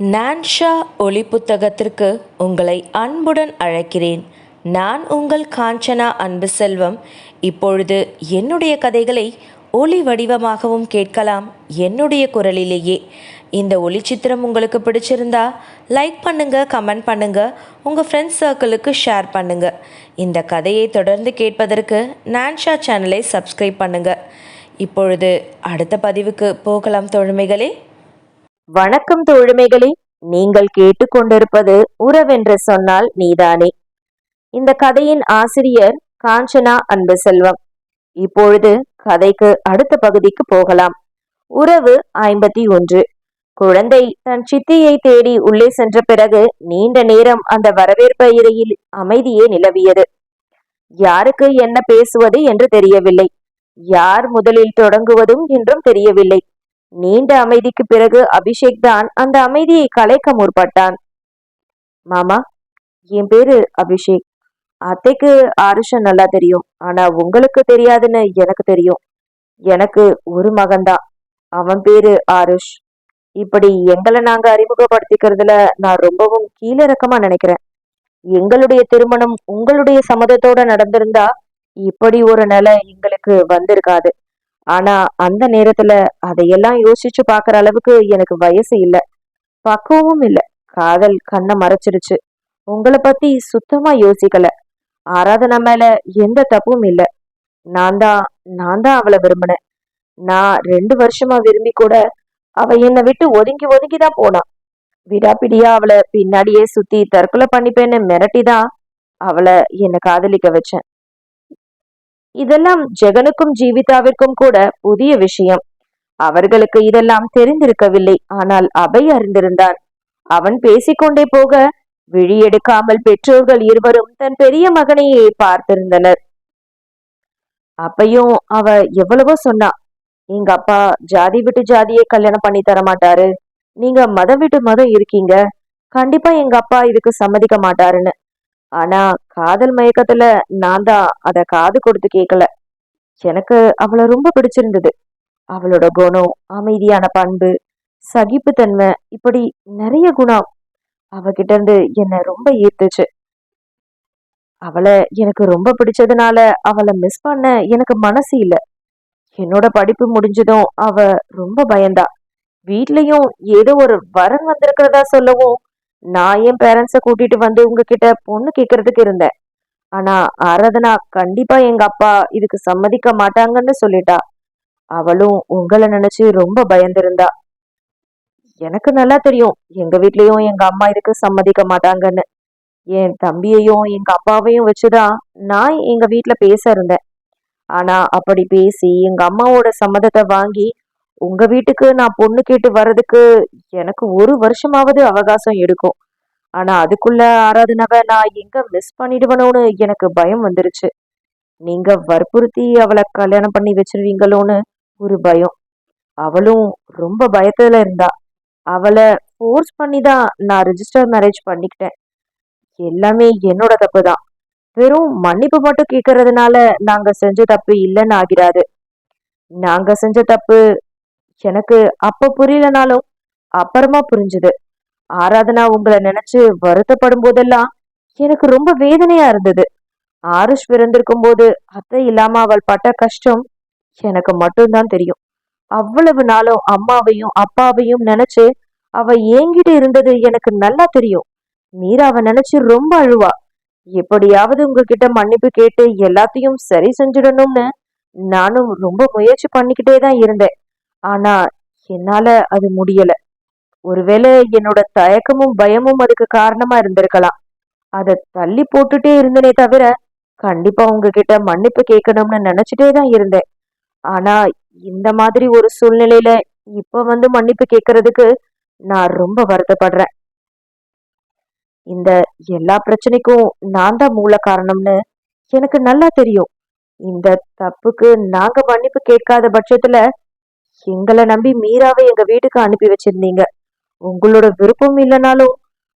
நான்ஷா ஒளி புத்தகத்திற்கு உங்களை அன்புடன் அழைக்கிறேன். நான் உங்கள் காஞ்சனா அன்பு செல்வம் இப்பொழுது என்னுடைய கதைகளை ஒளி வடிவமாகவும் கேட்கலாம் என்னுடைய குரலிலேயே. இந்த ஒளி சித்திரம் உங்களுக்கு பிடிச்சிருந்தா லைக் பண்ணுங்க கமெண்ட் பண்ணுங்க உங்கள் ஃப்ரெண்ட்ஸ் சர்க்கிளுக்கு ஷேர் பண்ணுங்க. இந்த கதையை தொடர்ந்து கேட்பதற்கு நான்ஷா சேனலை சப்ஸ்கிரைப் பண்ணுங்க. இப்பொழுது அடுத்த பதிவுக்கு போகலாம் தோழமைகளே. வணக்கம் தோழமைகளே நீங்கள் கேட்டுக்கொண்டிருப்பது உறவென்று சொன்னால் நீதானே. இந்த கதையின் ஆசிரியர் காஞ்சனா அன்பு செல்வம் இப்பொழுது கதைக்கு அடுத்த பகுதிக்கு போகலாம். உறவு ஐம்பத்தி ஒன்று. குழந்தை தன் சித்தியை தேடி உள்ளே சென்ற பிறகு நீண்ட நேரம் அந்த வரவேற்பு இறையில் அமைதியே நிலவியது. யாருக்கு என்ன பேசுவது என்று தெரியவில்லை. யார் முதலில் தொடங்குவதும் என்றும் தெரியவில்லை. நீண்ட அமைதிக்கு பிறகு அபிஷேக் தான் அந்த அமைதியை கலைக்க முற்பட்டான். மாமா என் பேரு அபிஷேக். அத்தைக்கு ஆருஷன் நல்லா தெரியும். ஆனா உங்களுக்கு தெரியாதுன்னு எனக்கு தெரியும். எனக்கு ஒரு மகன்தான். அவன் பேரு ஆருஷ். இப்படி எங்களை நாங்க அறிமுகப்படுத்திக்கிறதுல நான் ரொம்பவும் கீழிறக்கமா நினைக்கிறேன். எங்களுடைய திருமணம் உங்களுடைய சம்மதத்தோட நடந்திருந்தா இப்படி ஒரு நிலை எங்களுக்கு வந்திருக்காது. ஆனா அந்த நேரத்துல அதையெல்லாம் யோசிச்சு பாக்குற அளவுக்கு எனக்கு வயசு இல்ல. பக்குவமும் இல்ல. காதல் கண்ணை மறைச்சிருச்சு. உங்களை பத்தி சுத்தமா யோசிக்கல. ஆராதனா மேல எந்த தப்பும் இல்ல. நான் தான் நான் தான் அவளை விரும்பினேன். நான் ரெண்டு வருஷமா விரும்பி கூட அவ என்னை விட்டு ஒதுங்கி ஒதுங்கி தான் போனான் விடாப்பிடியா அவளை பின்னாடியே சுத்தி தற்கொலை பண்ணிப்பேன்னு மிரட்டி தான் அவளை என்னை காதலிக்க வச்சேன். இதெல்லாம் ஜெகனுக்கும் ஜீவிதாவிற்கும் கூட புதிய விஷயம். அவர்களுக்கு இதெல்லாம் தெரிந்திருக்கவில்லை. ஆனால் அபை அறிந்திருந்தான். அவன் பேசிக்கொண்டே போக விழியெடுக்காமல் பெற்றோர்கள் இருவரும் தன் பெரிய மகனையே பார்த்திருந்தனர். அப்பையும் அவ எவ்வளவோ சொன்னா எங்க அப்பா ஜாதி விட்டு ஜாதியே கல்யாணம் பண்ணி தர மாட்டாரு. நீங்க மதம் விட்டு மதம் இருக்கீங்க. கண்டிப்பா எங்க அப்பா இதுக்கு சம்மதிக்க மாட்டாருன்னு. ஆனா காதல் மயக்கத்துல நான் தான் அத காது கொடுத்து கேட்கல எனக்கு அவளை ரொம்ப பிடிச்சிருந்தது. அவளோட குணம் அமைதியான பண்பு சகிப்புத்தன்மை இப்படி நிறைய குணம் அவகிட்ட இருந்து என்னை ரொம்ப ஈர்த்துச்சு. அவளை எனக்கு ரொம்ப பிடிச்சதுனால அவளை மிஸ் பண்ண எனக்கு மனசு இல்லை. என்னோட படிப்பு முடிஞ்சதும் அவ ரொம்ப பயந்தா. வீட்லயும் ஏதோ ஒரு வரன் வந்திருக்கிறதா சொல்லவும் நான் என் பேரண்ட்ஸை கூட்டிட்டு வந்து உங்ககிட்ட பொண்ணு கேட்கறதுக்கு இருந்தேன். ஆனா ஆராதனா கண்டிப்பா எங்க அப்பா இதுக்கு சம்மதிக்க மாட்டாங்கன்னு சொல்லிட்டா. அவளும் உங்களை நினைச்சு ரொம்ப பயந்திருந்தா. எனக்கு நல்லா தெரியும் எங்க வீட்லயும் எங்க அம்மா இதுக்கு சம்மதிக்க மாட்டாங்கன்னு. என் தம்பியையும் எங்க அப்பாவையும் வச்சுதான் நான் எங்க வீட்டுல பேச இருந்தேன். ஆனா அப்படி பேசி எங்க அம்மாவோட சம்மதத்தை வாங்கி உங்க வீட்டுக்கு நான் பொண்ணு கேட்டு வர்றதுக்கு எனக்கு ஒரு வருஷமாவது அவகாசம் எடுக்கும். ஆனா அதுக்குள்ள ஆராதனாவை நான் எங்க மிஸ் பண்ணிடுவனோன்னு எனக்கு பயம் வந்துருச்சு. நீங்க வற்புறுத்தி அவளை கல்யாணம் பண்ணி வச்சிருவீங்களோன்னு ஒரு பயம். அவளும் ரொம்ப பயத்துல இருந்தா. அவளை ஃபோர்ஸ் பண்ணி தான் நான் ரிஜிஸ்டர் மேரேஜ் பண்ணிக்கிட்டேன். எல்லாமே என்னோட தப்பு தான் வெறும் மன்னிப்பு மட்டும் கேட்கறதுனால நாங்க செஞ்ச தப்பு இல்லைன்னு ஆகிறாரு நாங்க செஞ்ச தப்பு எனக்கு அப்ப புரியலனாலும் அப்புறமா புரிஞ்சுது. ஆராதனா உங்களை நினைச்சு வருத்தப்படும் போதெல்லாம் எனக்கு ரொம்ப வேதனையா இருந்தது. ஆருஷ் பிறந்திருக்கும் போது அத்தை இல்லாம அவள் பட்ட கஷ்டம் எனக்கு மட்டும்தான் தெரியும். அவ்வளவு நாளும் அம்மாவையும் அப்பாவையும் நினைச்சு அவ ஏங்கிட்டு இருந்தது எனக்கு நல்லா தெரியும். மீராவை நினைச்சு ரொம்ப அழுவா. எப்படியாவது உங்ககிட்ட மன்னிப்பு கேட்டு எல்லாத்தையும் சரி செஞ்சிடணும்னு நானும் ரொம்ப முயற்சி பண்ணிக்கிட்டே தான் இருந்தேன். ஆனா என்னால அது முடியல. ஒருவேளை என்னோட தயக்கமும் பயமும் அதுக்கு காரணமா இருந்திருக்கலாம். அதை தள்ளி போட்டுட்டே இருந்தனே தவிர கண்டிப்பா உங்ககிட்ட மன்னிப்பு கேட்கணும்னு நினைச்சிட்டே தான் இருந்தேன். ஆனா இந்த மாதிரி ஒரு சூழ்நிலையில இப்ப வந்து மன்னிப்பு கேட்கறதுக்கு நான் ரொம்ப வருத்தப்படுறேன். இந்த எல்லா பிரச்சனைக்கும் நான் தான் மூல காரணம்னு எனக்கு நல்லா தெரியும். இந்த தப்புக்கு நாங்க மன்னிப்பு கேட்காத பட்சத்துல எங்களை நம்பி மீராவை எங்க வீட்டுக்கு அனுப்பி வச்சிருந்தீங்க. உங்களோட விருப்பம் இல்லைனாலும்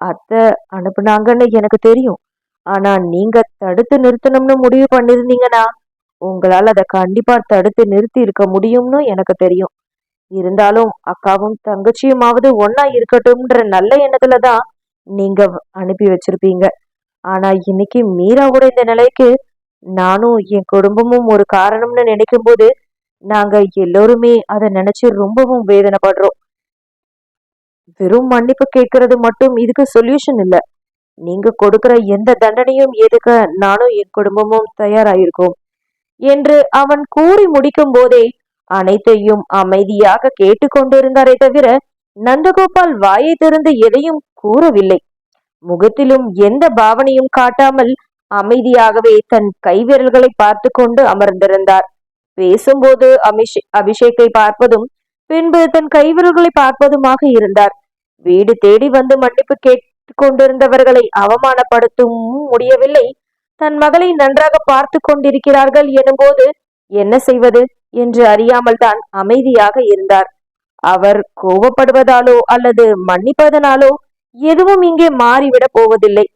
அத்தை அனுப்புனாங்கன்னு எனக்கு தெரியும். ஆனா நீங்க தடுத்து நிறுத்தணும்னு முடிவு பண்ணிருந்தீங்கன்னா உங்களால் அதை கண்டிப்பா தடுத்து நிறுத்தி இருக்க முடியும்னு எனக்கு தெரியும். இருந்தாலும் அக்காவும் தங்கச்சியுமாவது ஒன்னா இருக்கட்டும்ன்ற நல்ல எண்ணத்துல தான் நீங்க அனுப்பி வச்சிருப்பீங்க. ஆனா இன்னைக்கு மீராவோட இந்த நிலைக்கு நானும் என் குடும்பமும் ஒரு காரணம்னு நினைக்கும் போது நாங்க எல்லோருமே அதை நினைச்சு ரொம்பவும் வேதனைப்படுறோம். வெறும் மன்னிப்பு கேட்கறது மட்டும் இதுக்கு சொல்யூஷன் இல்ல. நீங்க கொடுக்கிற எந்த தண்டனையும் எதுக்க நானும் என் குடும்பமும் தயாராயிருக்கோம் என்று அவன் கூறி முடிக்கும் போதே அனைத்தையும் அமைதியாக கேட்டுக்கொண்டிருந்தாரே தவிர நந்தகோபால் வாயை திறந்து எதையும் கூறவில்லை. முகத்திலும் எந்த பாவனையும் காட்டாமல் அமைதியாகவே தன் கைவிரல்களை பார்த்து கொண்டு அமர்ந்திருந்தார். பேசும்போது அபிஷே அபிஷேக்கை பார்ப்பதும் பின்பு தன் கைவிரல்களை பார்ப்பதுமாக இருந்தார். வீடு தேடி வந்து மன்னிப்பு கேட்டுக்கொண்டிருந்தவர்களை அவமானப்படுத்தவும் முடியவில்லை. தன் மகளை நன்றாக பார்த்து கொண்டிருக்கிறார்கள் எனும்போது என்ன செய்வது? என்று அறியாமல் தான் அமைதியாக இருந்தார். அவர் கோபப்படுவதாலோ அல்லது மன்னிப்பதனாலோ எதுவும் இங்கே மாறிவிட போவதில்லை.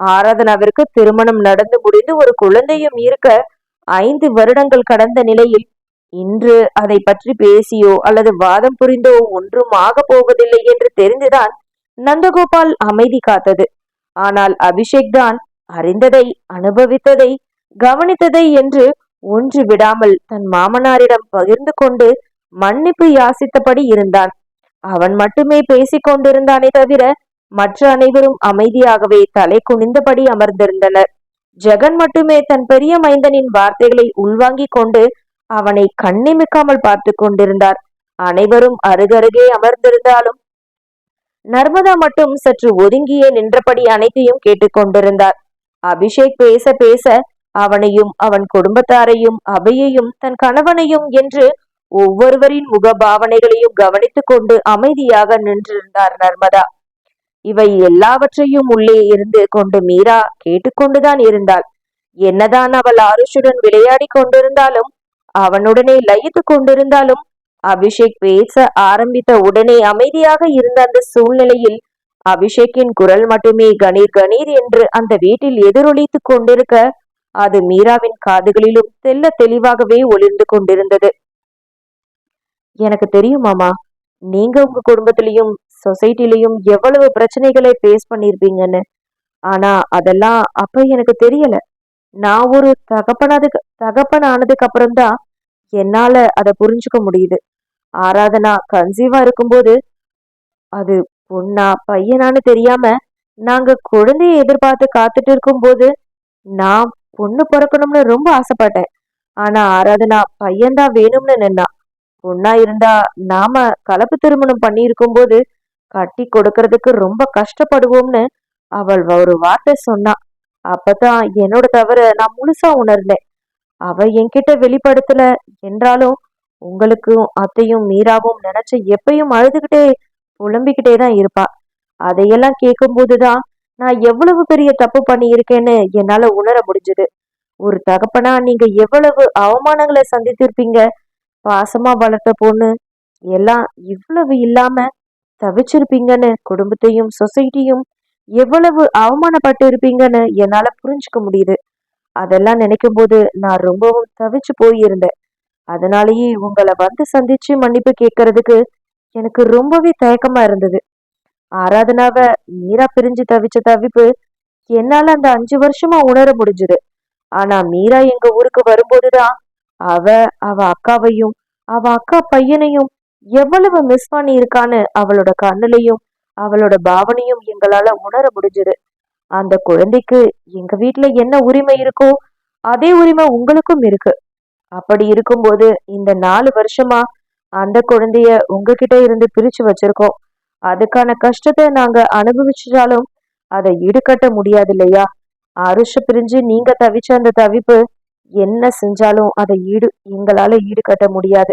ஆராதனாவிற்கு திருமணம் நடந்து முடிந்து ஒரு குழந்தையும் இருக்க ஐந்து வருடங்கள் கடந்த நிலையில் இன்று அதை பற்றி பேசியோ அல்லது வாதம் புரிந்தோ ஒன்றும் ஆக போவதில்லை என்று தெரிந்துதான் நந்தகோபால் அமைதி காத்தது. ஆனால் அபிஷேக் தான் அறிந்ததை அனுபவித்ததை கவனித்ததை என்று ஒன்று விடாமல் தன் மாமனாரிடம் பகிர்ந்து கொண்டு மன்னிப்பு யாசித்தபடி இருந்தான். அவன் மட்டுமே பேசிக் கொண்டிருந்தானே தவிர மற்ற அனைவரும் அமைதியாகவே தலை குனிந்தபடி அமர்ந்திருந்தனர். ஜெகன் மட்டுமே தன் பெரிய மைந்தனின் வார்த்தைகளை உள்வாங்கிக் கொண்டு அவனை கண்ணிமிக்காமல் பார்த்து கொண்டிருந்தார். அனைவரும் அருகருகே அமர்ந்திருந்தாலும் நர்மதா மட்டும் சற்று ஒதுங்கியே நின்றபடி அனைத்தையும் கேட்டுக்கொண்டிருந்தார் அபிஷேக் பேச பேச அவனையும் அவன் குடும்பத்தாரையும் அபையையும் தன் கணவனையும் என்று ஒவ்வொருவரின் முக பாவனைகளையும் கவனித்துக் கொண்டு அமைதியாக நின்றிருந்தார் நர்மதா. இவை எல்லாவற்றையும் உள்ளே இருந்து கொண்டு மீரா கேட்டுக்கொண்டுதான் இருந்தாள். என்னதான் அவள் ஆருஷுடன் விளையாடி கொண்டிருந்தாலும் அவனுடனே லயித்து கொண்டிருந்தாலும் அபிஷேக் பேச ஆரம்பித்த உடனே அமைதியாக இருந்த அந்த சூழ்நிலையில் அபிஷேக்கின் குரல் மட்டுமே கணீர் கணீர் என்று அந்த வீட்டில் எதிரொலித்துக் கொண்டிருக்க அது மீராவின் காதுகளிலும் தெல்ல தெளிவாகவே ஒளிர்ந்து கொண்டிருந்தது. எனக்கு தெரியும் மாமா. நீங்க உங்க குடும்பத்திலையும் சொசைட்டிலையும் எவ்வளவு பிரச்சனைகளை ஃபேஸ் பண்ணிருப்பீங்கன்னு ஆனா அதெல்லாம் அப்ப எனக்கு தெரியல. நான் ஒரு தகப்பனாதுக்கு தகப்பன் ஆனதுக்கு அப்புறம்தான் என்னால அதை புரிஞ்சுக்க முடியுது. ஆராதனா கன்சீவா இருக்கும்போது அது பொண்ணா பையனான்னு தெரியாம நாங்க குழந்தைய எதிர்பார்த்து காத்துட்டு இருக்கும்போது நான் பொண்ணு பிறக்கணும்னு ரொம்ப ஆசைப்பட்டேன். ஆனா ஆராதனா பையன்தான் வேணும்னு நின்னா பொண்ணா இருந்தா நாம கலப்பு திருமணம் பண்ணி இருக்கும்போது கட்டி கொடுக்கறதுக்கு ரொம்ப கஷ்டப்படுவோம்னு அவள் ஒரு வார்த்தை சொன்னா. அப்பதான் என்னோட தவிர நான் முழுசா உணர்ந்தேன். அவ என்கிட்ட வெளிப்படுத்தல. என்றாலும் உங்களுக்கும் அத்தையும் மீராவும் நினைச்ச எப்பயும் அழுதுகிட்டே புலம்பிக்கிட்டே தான் இருப்பா. அதையெல்லாம் கேட்கும்போதுதான் நான் எவ்வளவு பெரிய தப்பு பண்ணியிருக்கேன்னு என்னால உணர முடிஞ்சது. ஒரு தகப்பனா நீங்க எவ்வளவு அவமானங்களை சந்தித்திருப்பீங்க. பாசமா வளர்த்த பொண்ணு. எல்லாம் இவ்வளவு இல்லாம தவிச்சிருப்பீங்கன்னு குடும்பத்தையும் சொசைட்டியும் எவ்வளவு அவமானப்பட்டு இருப்பீங்கன்னு என்னால புரிஞ்சுக்க முடியுது. அதெல்லாம் நினைக்கும் போது நான் ரொம்பவும் தவிச்சு போயிருந்தேன். அதனாலேயே உங்களை வந்து சந்திச்சு மன்னிப்பு கேட்கறதுக்கு எனக்கு ரொம்பவே தயக்கமா இருந்தது. ஆராதனாவ மீரா பிரிஞ்சு தவிச்ச தவிப்பு என்னால அந்த அஞ்சு வருஷமா உணர முடிஞ்சது. ஆனா மீரா எங்க ஊருக்கு வரும்போதுதான் அவ அவ அக்காவையும் அவ அக்கா பையனையும் எவ்வளவு மிஸ் பண்ணி இருக்கான்னு அவளோட கண்ணுலையும் அவளோட பாவனையும் எங்களால உணர முடிஞ்சது. அந்த குழந்தைக்கு எங்க வீட்டுல என்ன உரிமை இருக்கோ அதே உரிமை உங்களுக்கும் இருக்கு. அப்படி இருக்கும்போது இந்த நாலு வருஷமா அந்த குழந்தைய உங்ககிட்ட இருந்து பிரிச்சு வச்சிருக்கோம். அதுக்கான கஷ்டத்தை நாங்க அனுபவிச்சாலும் அதை ஈடுகட்ட முடியாது இல்லையா? அருஷ பிரிஞ்சு நீங்க தவிச்ச அந்த தவிப்பு என்ன செஞ்சாலும் அதை ஈடு எங்களால ஈடுகட்ட முடியாது.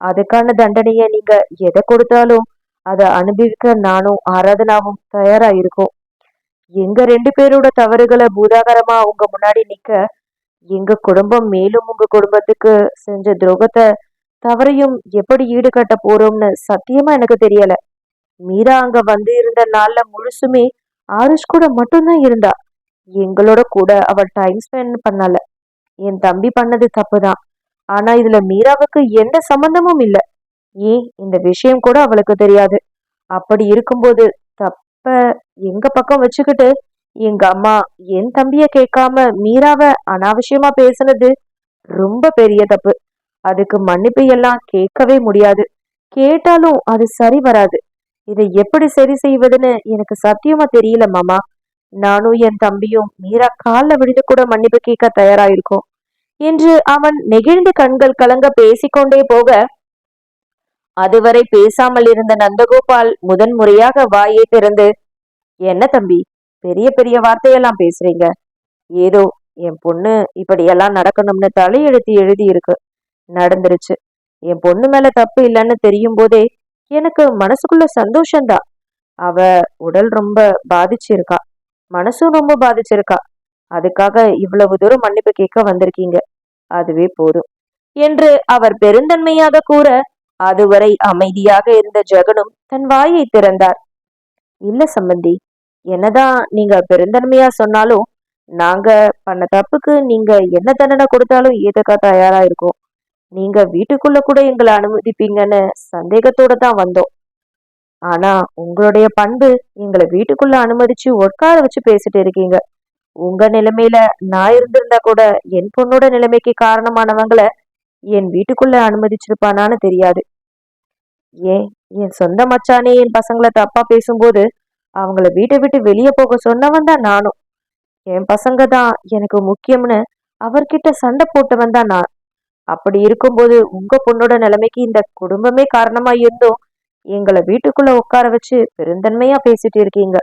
அதுக்கான தண்டனைய நீங்க எதை கொடுத்தாலும் அதை அனுபவிக்க நானும் ஆராதனாவும் தயாரா இருக்கோம். எங்க ரெண்டு பேரோட தவறுகளை பூதாகரமா உங்க முன்னாடி நிக்க எங்க குடும்பம் மேலும் உங்க குடும்பத்துக்கு செஞ்ச துரோகத்தை தவறையும் எப்படி ஈடுகட்ட போறோம்னு சத்தியமா எனக்கு தெரியல. மீரா அங்க வந்து இருந்த நாள்ல முழுசுமே ஆரிஷ் கூட மட்டும்தான் இருந்தா. எங்களோட கூட அவள் டைம் ஸ்பெண்ட் பண்ணல. என் தம்பி பண்ணது தப்புதான். ஆனா இதுல மீராவுக்கு எந்த சம்பந்தமும் இல்ல. ஏன் இந்த விஷயம் கூட அவளுக்கு தெரியாது. அப்படி இருக்கும்போது தப்ப எங்க பக்கம் வச்சுக்கிட்டு எங்க அம்மா என் தம்பிய கேட்காம மீராவை அனாவசியமா பேசுனது ரொம்ப பெரிய தப்பு. அதுக்கு மன்னிப்பு எல்லாம் கேட்கவே முடியாது. கேட்டாலும் அது சரி வராது. இதை எப்படி சரி செய்வதுன்னு எனக்கு சத்தியமா தெரியல மாமா. நானும் என் தம்பியும் மீரா காலில் விழுந்து கூட மன்னிப்பு கேட்க தயாராயிருக்கோம். என்று அவன் நெகிழ்ந்து கண்கள் கலங்க பேசிக்கொண்டே போக அதுவரை பேசாமல் இருந்த நந்தகோபால் முதன் முறையாக வாயை திறந்து என்ன தம்பி பெரிய பெரிய வார்த்தையெல்லாம் பேசுறீங்க? ஏதோ என் பொண்ணு இப்படியெல்லாம் நடக்கணும்னு தலையெழுத்து எழுதி இருக்கு நடந்துருச்சு. என் பொண்ணு மேல தப்பு இல்லைன்னு தெரியும் போதே எனக்கு மனசுக்குள்ள சந்தோஷம்தான். அவ உடல் ரொம்ப பாதிச்சிருக்கா. மனசும் ரொம்ப பாதிச்சிருக்கா. அதுக்காக இவ்வளவு தூரம் மன்னிப்பு கேட்க வந்திருக்கீங்க. அதுவே போதும். என்று அவர் பெருந்தன்மையாக கூற அதுவரை அமைதியாக இருந்த ஜெகனும் தன் வாயை திறந்தார். இல்ல சம்பந்தி என்னதான் நீங்க பெருந்தன்மையா சொன்னாலும் நாங்க பண்ண தப்புக்கு நீங்க என்ன தண்டனை கொடுத்தாலும் ஏதக்கா தயாரா இருக்கோம். நீங்க வீட்டுக்குள்ள கூட எங்களை அனுமதிப்பீங்கன்னு சந்தேகத்தோட தான் வந்தோம். ஆனா உங்களுடைய பண்பு எங்களை வீட்டுக்குள்ள அனுமதிச்சு உட்கார வச்சு பேசிட்டு இருக்கீங்க. உங்க நிலைமையில நான் இருந்திருந்தா கூட என் பொண்ணோட நிலைமைக்கு காரணமானவங்களை என் வீட்டுக்குள்ள அனுமதிச்சிருப்பானான்னு தெரியாது. ஏன்? என் சொந்த மச்சானே என் பசங்களை தப்பா பேசும்போது அவங்கள வீட்டை விட்டு வெளியே போக சொன்னவன் தான் நானும். என் பசங்க தான் எனக்கு முக்கியம்னு அவர்கிட்ட சண்டை போட்டவன் தான் நான். அப்படி இருக்கும்போது உங்க பொண்ணோட நிலைமைக்கு இந்த குடும்பமே காரணமா இருந்தும் எங்களை வீட்டுக்குள்ள உட்கார வச்சு பெருந்தன்மையா பேசிட்டு இருக்கீங்க.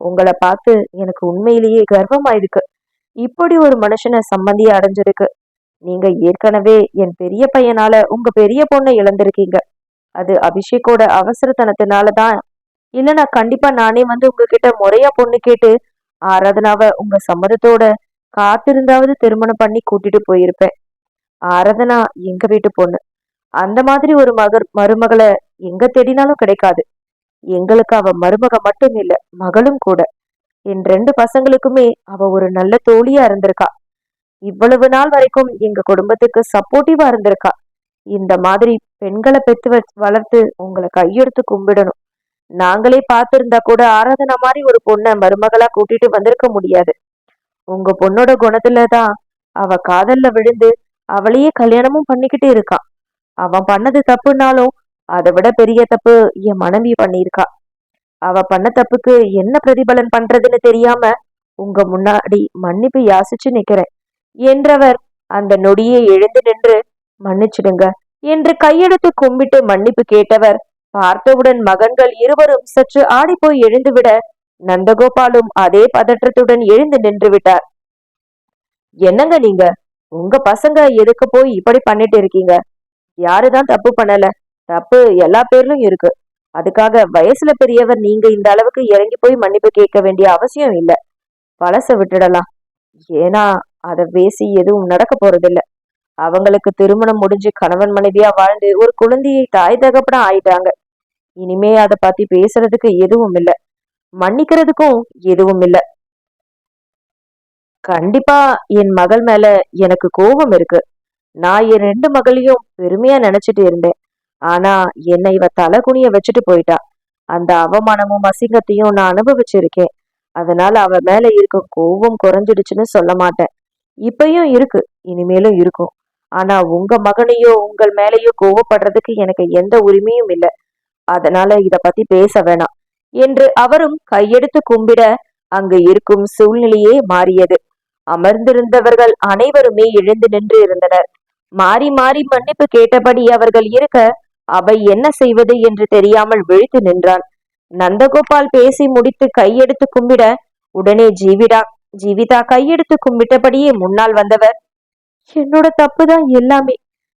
உங்களை பார்த்து எனக்கு உண்மையிலேயே கர்வமாயிருக்கு. இப்படி ஒரு மனுஷனை சம்மந்தியா அடைஞ்சிருக்கு. நீங்க ஏற்கனவே என் பெரிய பையனால உங்க பெரிய பொண்ணை இழந்திருக்கீங்க. அது அபிஷேக்கோட அவசரத்தனத்தினால தான். இல்லைன்னா கண்டிப்பா நானே வந்து உங்ககிட்ட முறையா பொண்ணு கேட்டு ஆராதனாவை உங்க சம்மதத்தோட காத்திருந்தாவது திருமணம் பண்ணி கூட்டிட்டு போயிருப்பேன். ஆராதனா எங்க வீட்டு பொண்ணு? அந்த மாதிரி ஒரு மகர் மருமகளை எங்க தேடினாலும் கிடைக்காது. எங்களுக்கு அவ மருமக மட்டும் இல்ல மகளும் கூட. என் ரெண்டு பசங்களுக்குமே அவ ஒரு நல்ல தோழியா இருந்திருக்கா. இவ்வளவு நாள் வரைக்கும் எங்க குடும்பத்துக்கு சப்போர்ட்டிவா இருந்திருக்கா. இந்த மாதிரி பெண்களை பெத்து வ- வளர்த்து உங்களை கையெடுத்து கும்பிடணும். நாங்களே பார்த்திருந்தா கூட ஆராதனா மாதிரி ஒரு பொண்ணை மருமகளா கூட்டிட்டு வந்திருக்க முடியாது. உங்க பொண்ணோட குணத்துல தான் அவ காதல்ல விழுந்து அவளையே கல்யாணமும் பண்ணிக்கிட்டே இருக்கா. அவன் பண்ணது தப்புனாலும் அதை விட பெரிய தப்பு என் மனைவி பண்ணியிருக்கா. அவ பண்ண தப்புக்கு என்ன பிரதிபலன் பண்றதுன்னு தெரியாம உங்க முன்னாடி மன்னிப்பு யாசிச்சு நிக்கிறேன். என்றவர் அந்த நொடியே எழுந்து நின்று மன்னிச்சிடுங்க என்று கையெடுத்து கும்பிட்டு மன்னிப்பு கேட்டவர் பார்த்தவுடன் மகன்கள் இருவரும் சற்று ஆடிப்போய் எழுந்துவிட நந்தகோபாலும் அதே பதற்றத்துடன் எழுந்து நின்று விட்டார். என்னங்க நீங்க? உங்க பசங்க எதுக்கு போய் இப்படி பண்ணிட்டு இருக்கீங்க? யாருதான் தப்பு பண்ணல? தப்பு எல்லா பேர்லயும் இருக்கு. அதுக்காக வயசுல பெரியவர் நீங்க இந்த அளவுக்கு இறங்கி போய் மன்னிப்பு கேட்க வேண்டிய அவசியம் இல்ல. பழச விட்டுடலாம். ஏன்னா அதை பேசி எதுவும் நடக்க போறதில்ல. அவங்களுக்கு திருமணம் முடிஞ்சு கணவன் மனைவியா வாழ்ந்து ஒரு குழந்தையை தாய் தகப்படம் ஆயிட்டாங்க. இனிமே அதை பத்தி பேசுறதுக்கு எதுவும் இல்ல. மன்னிக்கிறதுக்கும் எதுவும் இல்ல. கண்டிப்பா என் மகள் மேல எனக்கு கோபம் இருக்கு. நான் என் ரெண்டு மகளையும் பெருமையா நினைச்சிட்டு இருந்தேன். ஆனா என்னை இவ தலை குனிய வச்சுட்டு போயிட்டா. அந்த அவமானமும் அசிங்கத்தையும் நான் அனுபவிச்சிருக்கேன். அதனால அவ மேல இருக்கும் கோவம் குறைஞ்சிடுச்சுன்னு சொல்ல மாட்டேன். இப்பயும் இருக்கு இனிமேலும் இருக்கும். ஆனா உங்க மகனையோ உங்கள் மேலேயோ கோவப்படுறதுக்கு எனக்கு எந்த உரிமையும் இல்லை. அதனால இத பத்தி பேச வேணாம். என்று அவரும் கையெடுத்து கும்பிட அங்கு இருக்கும் சூழ்நிலையே மாறியது. அமர்ந்திருந்தவர்கள் அனைவருமே எழுந்து நின்று இருந்தனர். மாறி மாறி மன்னிப்பு கேட்டபடி அவர்கள் இருக்க அவை என்ன செய்வது என்று தெரியாமல் விழித்து நின்றான். நந்தகோபால் பேசி முடித்து கையெடுத்து கும்பிட உடனே ஜீவிடா ஜீவிதா கையெடுத்து கும்பிட்டபடியே முன்னால் வந்தவர். என்னோட தப்பு தான் எல்லாமே.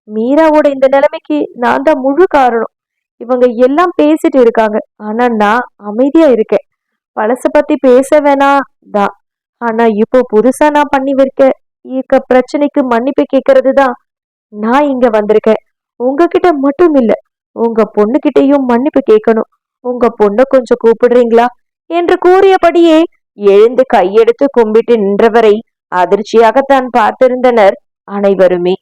மீராவோட இந்த நிலைமைக்கு நான் தான் முழு காரணம். இவங்க எல்லாம் பேசிட்டு இருக்காங்க. ஆனா நான் அமைதியா இருக்கேன். பழச பத்தி பேச வேணா தான் ஆனா இப்போ புதுசா நான் பண்ணி வைக்க இருக்க பிரச்சனைக்கு மன்னிப்பு கேட்கறது தான் நான் இங்க வந்திருக்கேன். உங்ககிட்ட மட்டும் இல்ல உங்க பொண்ணுகிட்டையும் மன்னிப்பு கேட்கணும் உங்க பொண்ணை கொஞ்சம் கூப்பிடுறீங்களா? என்று கூறியபடியே எழுந்து கையெடுத்து கும்பிட்டு நின்றவரை அதிர்ச்சியாகத்தான் பார்த்திருந்தனர் அனைவருமே.